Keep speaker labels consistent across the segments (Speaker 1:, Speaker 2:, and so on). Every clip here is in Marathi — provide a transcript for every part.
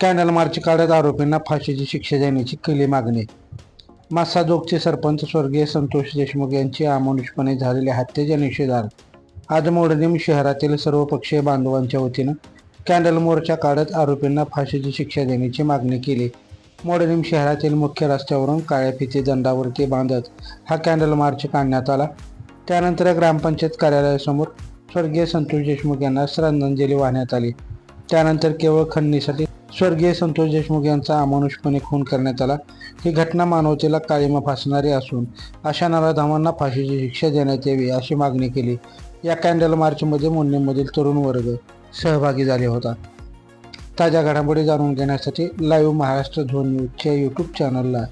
Speaker 1: कॅनल मार्च काढत आरोपींना फाशीची शिक्षा देण्याची केली मागणी. मासाजोगचे सरपंच स्वर्गीय संतोष देशमुख यांची अमानुषपणे झालेल्या हत्येच्या निषेधार्थ आज मोडणीम शहरातील सर्वपक्षीय बांधवांच्या वतीनं कॅन्डल मोर्चा काढत आरोपींना फाशीची शिक्षा देण्याची मागणी केली. मोडणीम शहरातील मुख्य रस्त्यावरून काळ्या फिती दंडावरती बांधत हा कॅन्डल मार्च काढण्यात आला. त्यानंतर ग्रामपंचायत कार्यालयासमोर स्वर्गीय संतोष देशमुख यांना श्रद्धांजली वाहण्यात आली. त्यानंतर केवळ खंडणीसाठी स्वर्गीय संतोष देशमुख यांचा अमानुषपणे खून करण्यात आला. ही घटना मानवतेला काळीमा फासणारी असून अशा नराधामांना फाशीची शिक्षा देण्यात यावी अशी मागणी केली. या कॅन्डल मार्चमध्ये मुंडेमधील तरुण वर्ग सहभागी झाले होता. ताज्या घडामोडी जाणून घेण्यासाठी लाईव्ह महाराष्ट्र झोन न्यूजच्या यूट्यूब चॅनलला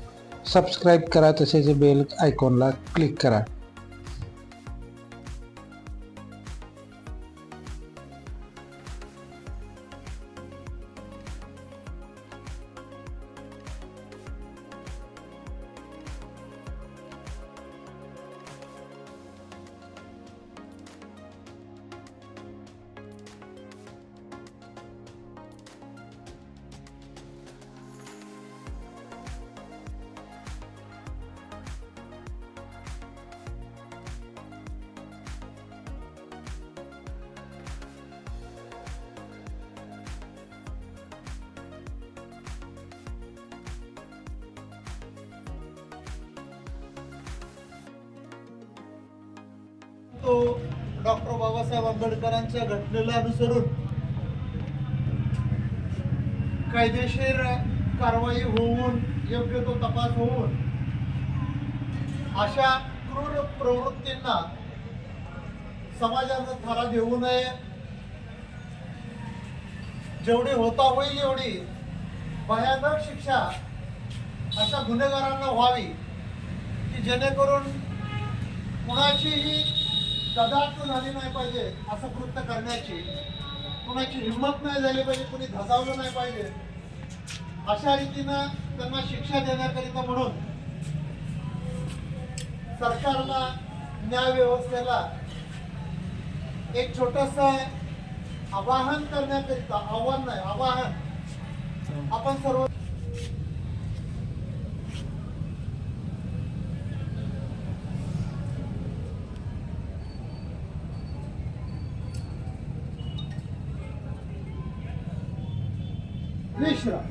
Speaker 1: सबस्क्राईब करा तसेच बेल आयकॉनला क्लिक करा.
Speaker 2: तो डॉक्टर बाबासाहेब आंबेडकरांच्या घटनेला अनुसरून. कायदेशीर कारवाई होऊन योग्य तो तपास होऊन अशा क्रूर प्रवृत्तींना समाजाचा थारा देऊ नये. जेवढी होता होईल एवढी भयानक शिक्षा अशा गुन्हेगारांना व्हावी की जेणेकरून कुणाचीही ददात झाली नाही पाहिजे असं कृत्य करण्याची. कुणाची हिंमत नाही झाली पाहिजे कुणी धजावलं नाही पाहिजे. अशा रीतीनं त्यांना शिक्षा देण्याकरिता म्हणून सरकारला न्याय व्यवस्थेला एक छोटस आवाहन करण्याकरिता आव्हान नाही आवाहन. आपण सर्व Krishna.